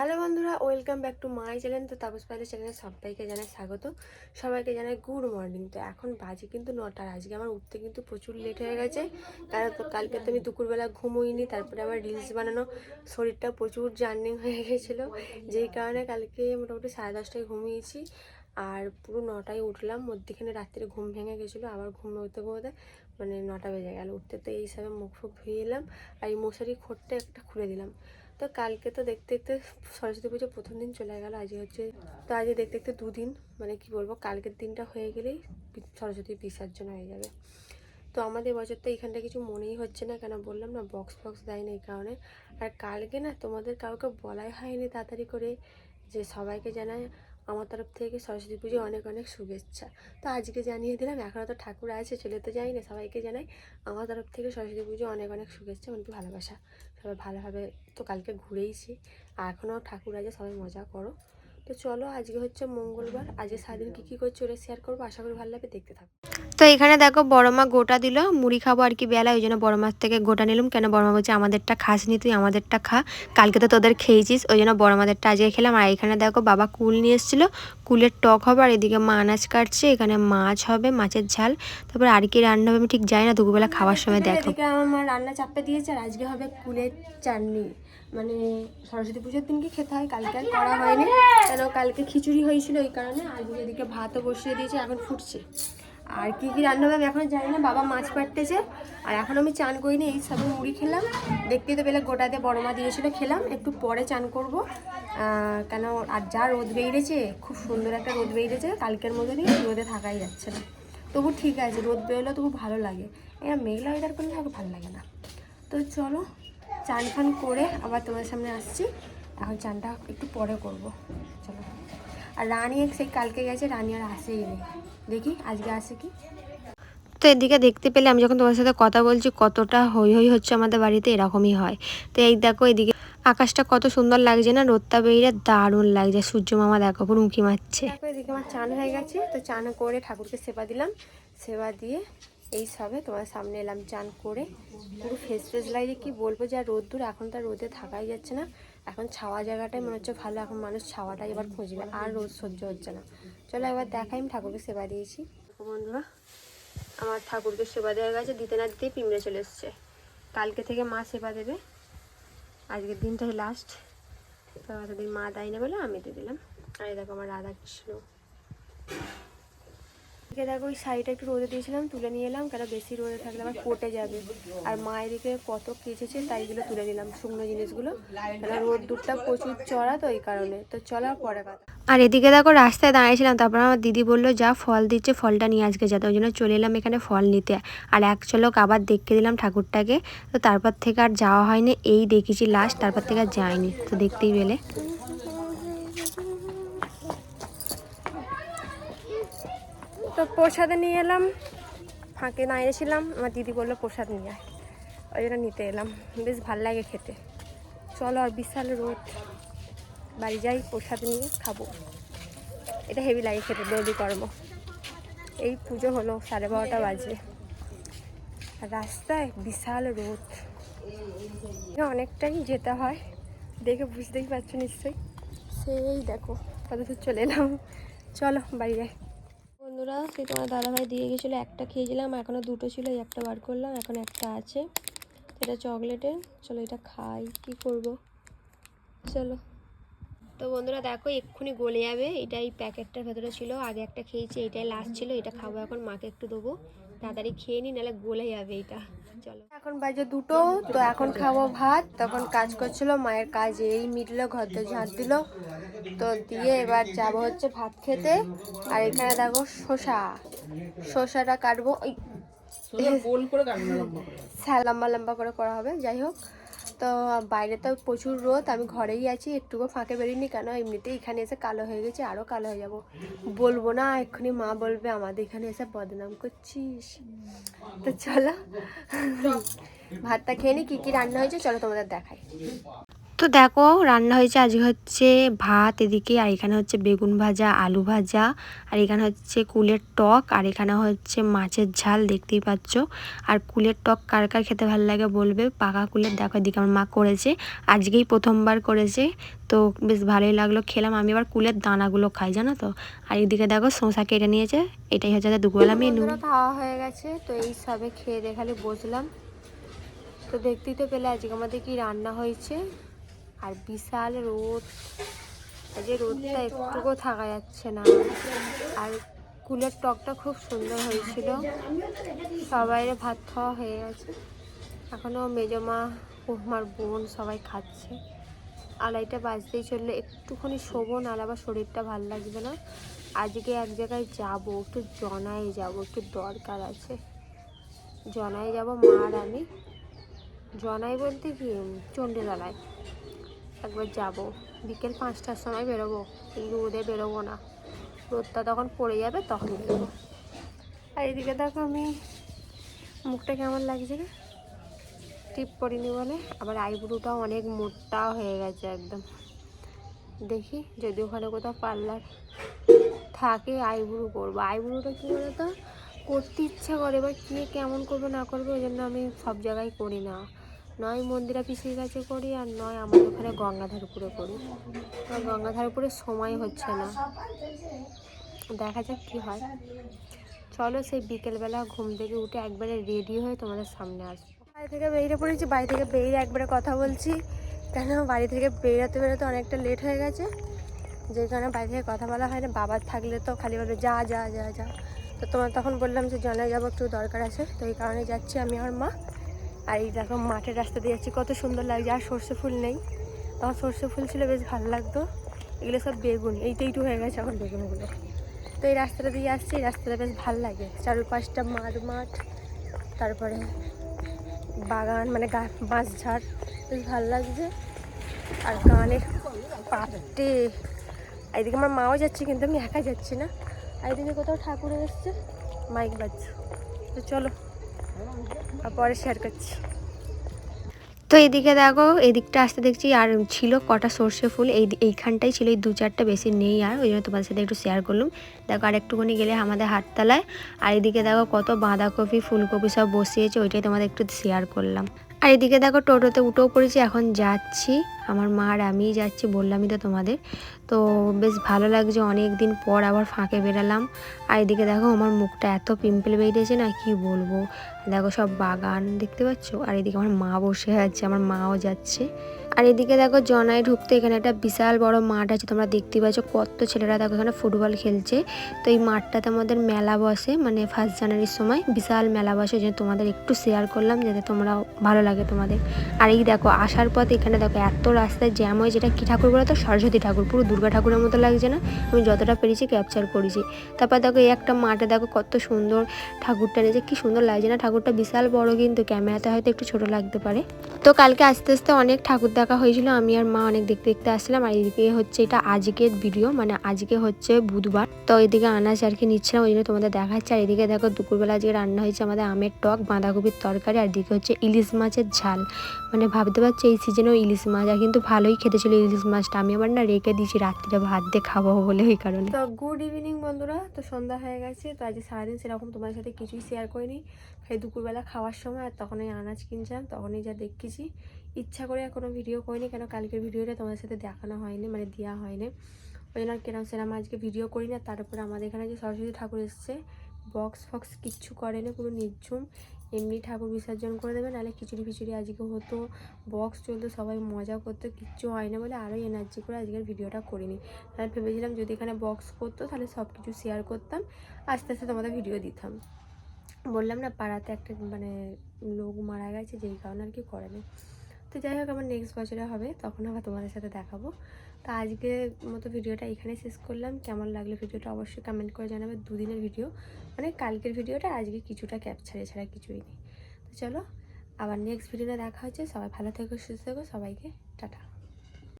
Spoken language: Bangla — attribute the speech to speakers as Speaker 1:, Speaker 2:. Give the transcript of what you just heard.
Speaker 1: হ্যালো বন্ধুরা, welcome back to my channel. তো তাপস পাইলে চ্যানেলে সবাইকে জানাই স্বাগত। সবাইকে জানাই গুড মর্নিং। তো এখন বাজে কিন্তু নটার আজকে আমার উঠতে কিন্তু প্রচুর লেট হয়ে গেছে। কারণ কালকে তো আমি দুপুরবেলা ঘুমোইনি, তারপরে আমার রিলস বানানো। শরীরটা প্রচুর জার্নিং হয়ে গেছিল। যেই কারণে কালকে মোটামুটি সাড়ে দশটায় ঘুমিয়েছি। আর পুরো নটায় উঠলাম। মধ্যেখানে রাত্রে ঘুম ভেঙে গেছিল। আবার ঘুম ঘুমোতে ঘুমোতে মানে নটা বেজে গেল। উঠতে তো এই হিসাবে মুখ ফুখ ধুয়ে এলাম। আর এই মশারি খোঁটটা একটা খুলে দিলাম। তো কালকে তো দেখতে দেখতে সরস্বতী পুজো প্রথম দিন চলে গেল, আজকে হচ্ছে তো আজকে দেখতে দেখতে দুদিন মানে কি বলব, কালকের দিনটা হয়ে গেলেই সরস্বতী বিসর্জন হয়ে যাবে। তো আমাদের বছর তো এখানটা কিছু মনেই হচ্ছে না, কেন বললাম না বক্স ফক্স দেয় না এই কারণে। আর কালকে না তোমাদের কাউকে বলাই হয়নি তাড়াতাড়ি করে যে সবাইকে জানায় আমার তরফ থেকে সরস্বতী পুজো অনেক অনেক শুভেচ্ছা। তো আজকে জানিয়ে দিলাম এখনও তো ঠাকুর আছে চলে তো যাই না সবাইকে জানাই, আমার তরফ থেকে সরস্বতী পুজো অনেক অনেক শুভেচ্ছা এমনকি ভালোবাসা। সবাই ভালোভাবে তো কালকে ঘুরেইছি। আর এখনও ঠাকুর আছে সবাই মজা করো। তো চলো আজকে হচ্ছে মঙ্গলবার। আজকে সারাদিন কী কী করছি ওরা শেয়ার করব। আশা করি ভালো লাগবে দেখতে থাকো। তো এখানে দেখো বড় মা গোটা দিল মুড়ি খাব আর কি বেলা ওই জন্য বড় মাছ থেকে গোটা নিলাম। কেন বড় মা বলছে আমাদেরটা খাস নি তুই আমাদেরটা খা। কালকে তো তোদের খেয়েছিস ওই জন্য বড় মাদেরটা আজকে খেলাম। আর এখানে দেখো বাবা কুল নিয়ে এসেছিল কুলের টক হবে আর এদিকে মা আনাজ কাটছে এখানে মাছ হবে মাছের ঝাল। তারপরে আর কি রান্না হবে আমি ঠিক যাই না দুপুরবেলা খাওয়ার সময় দেখো। আমার মা রান্না চাপে দিয়েছে আর আজকে হবে কুলের চাটনি। মানে সরস্বতী পুজোর দিনকে খেতে হয়, কালকে আর করা হয়নি। কেন কালকে খিচুড়ি হয়েছিল এই কারণে আজকে এদিকে ভাতও বসিয়ে দিয়েছে, এখন ফুটছে। আর কি কি রান্না হবে আমি এখনও জানি না, বাবা মাছ কাটতেছে আর এখন আমি চান করিনি, এই সবে মুড়ি খেলাম। দেখতেই তো পেলে গোটাতে বড় মা দিয়েছিল, খেলাম। একটু পরে চান করব। কেন আর যা রোদ বেরিয়েছে, খুব সুন্দর একটা রোদ বেরিয়েছে, কালকের মতনই রোদে থাকাই যাচ্ছে না। তবু ঠিক আছে, রোদ বেরোলেও তবু ভালো লাগে। এরা মেঘলা ওয়েদার করলে আমাকে ভালো লাগে না। তো চলো চান ফান করে আবার তোমার সামনে আসছি। এখন চানটা একটু পরে করব। চলো। আর রানী সেই কালকে গেছে রানী আর আসেই নেই। দেখি আজকে আসে কি। তো এদিকে দেখতে পেলে আমি যখন তোমার সাথে কথা বলছি কতটা হই হই হচ্ছে আমাদের বাড়িতে এরকমই হয়। তো এই দেখো এদিকে আকাশটা কত সুন্দর লাগছে না রোদটা বেরিয়ে দারুণ লাগছে। সূর্য মামা দেখো পুরো উঁকি মারছে। এদিকে আমার চান হয়ে গেছে তো চান করে ঠাকুরকে সেবা দিলাম। সেবা দিয়ে এই সবে তোমার সামনে এলাম, চান করে। পুরো ফেস ফেস লাগে কি বলব যে যা রোদ্দুর এখন তো রোদে থাকাই যাচ্ছে না। এখন ছাওয়া জায়গাটাই মনে হচ্ছে ভালো, এখন মানুষ ছাওয়াটাই এবার খুঁজবে আর রোদ সহ্য হচ্ছে না। চলো এবার দেখাই, আমি ঠাকুরকে সেবা দিয়েছি। বন্ধুরা, আমার ঠাকুরকে সেবা দেওয়া গেছে, দিতে না দিতেই পিমড়ে চলে এসছে। কালকে থেকে মা সেবা দেবে। আজকের দিনটাই লাস্ট তো এতদিন মা দেয় না বলে আমি দিয়ে দিলাম। আর দেখো আমার রাধা কৃষ্ণ এদিকে দেখো, ওই শাড়িটা একটু রোদে দিয়েছিলাম, তুলে নিয়ে এলাম, কেন বেশি রোদে থাকলে আবার পটে যাবে। আর মা এদিকে কত কেচেছে তাইগুলো তুলে নিলাম, শুকনো জিনিসগুলো। কারণ রোদ দূরটা প্রচুর চড়া তো, এই কারণে। তো চলার পরে কথা। আর এদিকে দেখো, রাস্তায় দাঁড়িয়েছিলাম, তারপর আমার দিদি বলল, যা ফল দিচ্ছে, ফলটা নিয়ে আজকে যেতে ওই জন্য চলে এলাম এখানে ফল নিতে। আর এক চলক আবার দেখতে দিলাম ঠাকুরটাকে। তো তারপর থেকে আর যাওয়া হয়নি, এই দেখেছি লাস্ট তারপর থেকে আর যায়নি তো দেখতেই পেলে। তো প্রসাদে নিয়ে এলাম। ফাঁকে না এসেছিলাম, আমার দিদি বলল প্রসাদ নিয়ে আয়। ওই জন্য নিতে এলাম। বেশ ভালো লাগে খেতে। চলো আর বিশাল রোদ। বাড়ি যাই, প্রসাদ নিয়ে খাব। এটা হেভি লাগে খেতে দৌড়ি কর্ম। এই পুজো হলো সাড়ে বারোটা বাজে। রাস্তায় বিশাল রোদ। অনেকটাই যেতে হয়। দেখে বুঝতেই পারছ নিশ্চয়ই। সেই দেখো কত চলে এলাম। চলো, বাড়ি যাই। বন্ধুরা, সেই তোমার দাদাভাই দিয়ে গেছিল, একটা খেয়েছিলাম এখনও দুটো ছিল একটা বার করলাম, এখন একটা আছে। এটা চকলেটের, চলো এটা খাই, কি করব? চলো। তো বন্ধুরা, দেখো, এক্ষুনি গলে যাবে এটা এই প্যাকেটটার ভেতরে ছিল, আগে একটা খেয়েছি, এটাই লাস্ট ছিল, এটা খাব এখন, মাকে একটু দেবো। তাড়াতাড়ি খেয়ে নি নাহলে গলে যাবে এটা চলো। এখন বাজে দুটো তো এখন খাব ভাত। তখন কাজ করছিল মায়ের কাজ এই মিটলো ঘর তো ঝাঁট দিল। তো দিয়ে এবার যাব হচ্ছে ভাত খেতে। আর এখানে দেখো শসা। শসাটা কাটবো ওই
Speaker 2: গোল করে কাটবে। লম্বা করে।
Speaker 1: স্যার লম্বা লম্বা করে করা হবে যাই হোক। তো বাইরে তো প্রচুর রোদ, আমি ঘরেই আছি, একটুকু ফাঁকে বেরিনি কেন? এমনিতেই এখানে এসে কালো হয়ে গেছে আরও কালো হয়ে যাব। বলব না, এক্ষুনি মা বলবে, আমাদের এখানে এসে বদনাম করছিস। তো চলো, ভাতটা খেয়ে নি, কী কী রান্না হয়েছে, চলো তোমাদের দেখাই। তো দেখো, রান্না হয়েছে আজকে হচ্ছে ভাত, এদিকে আর এখানে হচ্ছে বেগুন ভাজা, আলু ভাজা, আর এখানে হচ্ছে কুলের টক, আর এখানে হচ্ছে মাছের ঝাল, দেখতেই পাচ্ছ। আর কুলের টক কার কার খেতে ভালো লাগে বলবে? পাকা কুলের, দেখো এদিকে আমার মা করেছে, আজকেই প্রথমবার করেছে। তো বেশ ভালোই লাগল, খেলাম। আমি আবার কুলের দানাগুলো খাই, জানো তো। আর এদিকে দেখো শসা কেটে নিয়েছে, এটাই হচ্ছে দুপুরবেলা মেনু। খাওয়া হয়ে গেছে, তো এই সবে খেয়ে দেখালে বসলাম। তো দেখতেই তো পেলে আজকে আমাদের কি রান্না হয়েছে। আর বিশাল রোদ। এই যে রোদটা একটুকু থাকা যাচ্ছে না। আর কুলের টকটা খুব সুন্দর হয়েছিল। সবাই ভাত খাওয়া হয়ে গেছে। এখনও মেজমা আমার বোন সবাই খাচ্ছে। আড়াইটা বাজতেই চললে একটুখানি শোবো নাহলে আবার শরীরটা ভালো লাগবে না। আজকে এক জায়গায় যাব একটু জনায় যাব একটু দরকার আছে। জনায় যাব মার আমি। জনাই বলতে কি? চণ্ডীতলায় একবার যাব। বিকেল পাঁচটার সময় বেরোবো এই রোদে বেরোবো না। রোদটা তখন পড়ে যাবে, তখন বেরোবো। আর এদিকে দেখো আমি, মুখটা কেমন লাগছে রে? টিপ করিনি বলে। আবার আইব্রুটাও অনেক মোটা হয়ে গেছে একদম। দেখি যদি ওখানে কোথাও পার্লার থাকে, আইব্রু করব। আইব্রুটা কী বলো তো করতে ইচ্ছা করে, এবার কে কেমন করবে না করবে, ওই জন্য আমি সব জায়গায় করি না। নয় মন্দিরা পিসির কাছে করি আর নয় আমার ওখানে গঙ্গাধারপুরে করি। আর গঙ্গাধারপুরে সময় হচ্ছে না। দেখা যাক কী হয়। চলো সেই বিকেলবেলা ঘুম থেকে উঠে একবারে রেডি হয়ে তোমাদের সামনে আসব। বাড়ি থেকে বেরিয়ে পড়েছি, বাড়ি থেকে বেরিয়ে একবারে কথা বলছি। কেন? বাড়ি থেকে বেরোতে বেরোতে অনেকটা লেট হয়ে গেছে। যে কারণে বাড়ি থেকে কথা বলা হয় না। বাবার থাকলে তো খালি বলে যা যা যা যা। তো তোমার তখন বললাম যে জনায় যাব, একটু দরকার আছে। তো এই কারণে যাচ্ছি আমি আমার মা। আর এই দেখো মাঠের রাস্তা দিয়ে যাচ্ছি, কত সুন্দর লাগছে। আর সর্ষে ফুল নেই। তখন সর্ষে ফুল ছিল, বেশ ভালো লাগতো। এগুলো সব বেগুন এইটা একটু হয়ে গেছে এখন বেগুনগুলো। তো এই রাস্তাটা দিয়ে আসছি এই রাস্তাটা বেশ ভালো লাগে। চারপাশটা মাঠ মাঠ। তারপরে বাগান মানে বাঁশ ঝাড়, বেশ ভালো লাগছে। আর গানের পাটে। এদিকে আমার মাও যাচ্ছে, কিন্তু আমি একা যাচ্ছি না। আর এদিকে কোথাও ঠাকুর এসছে, মাইক বাজছে। তো চলো। পরে শেয়ার করছি। তো এদিকে দেখো, এদিকটা আসতে দেখছি, আর ছিল কটা সর্ষে ফুল। এই এইখানটাই ছিল, এই দু চারটা বেশি নেই আর, ওই জন্য তোমাদের সাথে একটু শেয়ার করলাম। দেখো, আর একটুখানি গেলে আমাদের হাততলায় আর এদিকে দেখো, কত বাঁধাকপি, ফুলকপি সব বসিয়েছে, ওইটাই তোমাদের একটু শেয়ার করলাম। আর এদিকে দেখো টোটোতে উঠেও পড়েছি, এখন যাচ্ছি। আমার মা আর আমিই যাচ্ছি বললামই তো তোমাদের। তো বেশ ভালো লাগছে অনেক দিন পর আবার ফাঁকে বেরালাম। আর এদিকে দেখো আমার মুখটা এত পিম্পল বেরিয়েছে না, কি বলব। দেখো সব বাগান দেখতে পাচ্ছ? আর এদিকে আমার মা বসে আছে, আমার মাও যাচ্ছে। আর এদিকে দেখো জনায় ঢুকতে এখানে একটা বিশাল বড় মাঠ আছে, তোমরা দেখতে পাচ্ছ। কত ছেলেরা দেখো এখানে ফুটবল খেলছে। তো এই মাঠটাতে আমাদের মেলা বসে মানে ফার্স্ট জানুয়ারির সময় বিশাল মেলা বসে যে তোমাদের একটু শেয়ার করলাম, যাতে তোমরা ভালো লাগে তোমাদের। আর এই দেখো, আসার পথ এখানে দেখো এত রাস্তায় জ্যাম হয় যেটা কী ঠাকুর বলো তো সরস্বতী ঠাকুর, পুরো দুর্গা ঠাকুরের মতো লাগছে না? আমি যতটা পেরেছি ক্যাপচার করেছি। তারপর দেখো এই একটা মাঠে দেখো কত সুন্দর ঠাকুরটা নিয়েছে কি সুন্দর লাগছে না? ঠাকুরটা বিশাল বড় কিন্তু ক্যামেরাতে হয়তো একটু ছোট লাগতে পারে। তো কালকে আস্তে আস্তে অনেক ঠাকুর দেখা হয়েছিল, আমি আর মা অনেক দেখতে দেখতে আসছিলাম। আর এদিকে হচ্ছে এটা আজকের ভিডিও মানে আজকে হচ্ছে বুধবার। তো এদিকে আনাজ আর কি নিচ্ছিলাম ওই জন্য তোমাদের দেখাচ্ছে। আর এদিকে দেখো দুপুরবেলা আজকে রান্না হয়েছে আমাদের আমের টক, বাঁধাকপির তরকারি, আর এদিকে হচ্ছে ইলিশ মাছের ঝাল। মানে ভাবতে পারছি, এই সিজনেও ইলিশ মাছ, আর কিন্তু ভালোই খেতে ছিল ইলিশ মাছটা। আমি আবার না রেখে দিয়েছি, রাত্রিরে ভাত দিয়ে খাব বলে ওই কারণে। তো গুড ইভিনিং বন্ধুরা, তো সন্ধ্যা হয়ে গেছে। তো আজকে সারাদিন সেরকম তোমার সাথে কিছুই শেয়ার করিনি। খাই দুপুরবেলা খাওয়ার সময় আর তখন এই আনাজ কিনছিলাম, তখনই যা দেখেছি। ইচ্ছা করে আর কোনো ভিডিও করিনি কেন? কালকের ভিডিওটা তোমাদের সাথে দেখানো হয়নি মানে দেওয়া হয়নি। ওই জন্য কেরাম সেরাম আজকে ভিডিও করি না, তার উপরে আমাদের এখানে যে সরস্বতী ঠাকুর এসছে বক্স ফক্স কিচ্ছু করেনি, পুরো নির্ঝুম। এমনি ঠাকুর বিসর্জন করে দেবে, নাহলে খিচুড়ি ফিচুড়ি আজকে হতো বক্স চলতো, সবাই মজা করতো, কিচ্ছু হয় না বলে আরও এনার্জি করে আজকের ভিডিওটা করিনি। তাহলে ভেবেছিলাম যদি এখানে বক্স করতো, তাহলে সব কিছু শেয়ার করতাম, আস্তে আস্তে তোমাদের ভিডিও দিতাম। বললাম না, পাড়াতে একটা মানে লোক মারা গেছে, যেই কারণে আর কি করে করেনি। তো যাই হোক, আমার নেক্সট বছরে হবে, তখন আবার তোমাদের সাথে দেখাবো। তো আজকে মতো ভিডিওটা এখানে শেষ করলাম। কেমন লাগল ভিডিওটা অবশ্যই কমেন্ট করে জানাবে দুদিনের ভিডিও মানে কালকের ভিডিওটা, আজকে কিছুটা ক্যাপচার এছাড়া কিছুই নেই। তো চলো, আবার নেক্সট ভিডিওটা দেখা হচ্ছে। সবাই ভালো থেকো, সুস্থ থেকো, সবাইকে টাটা।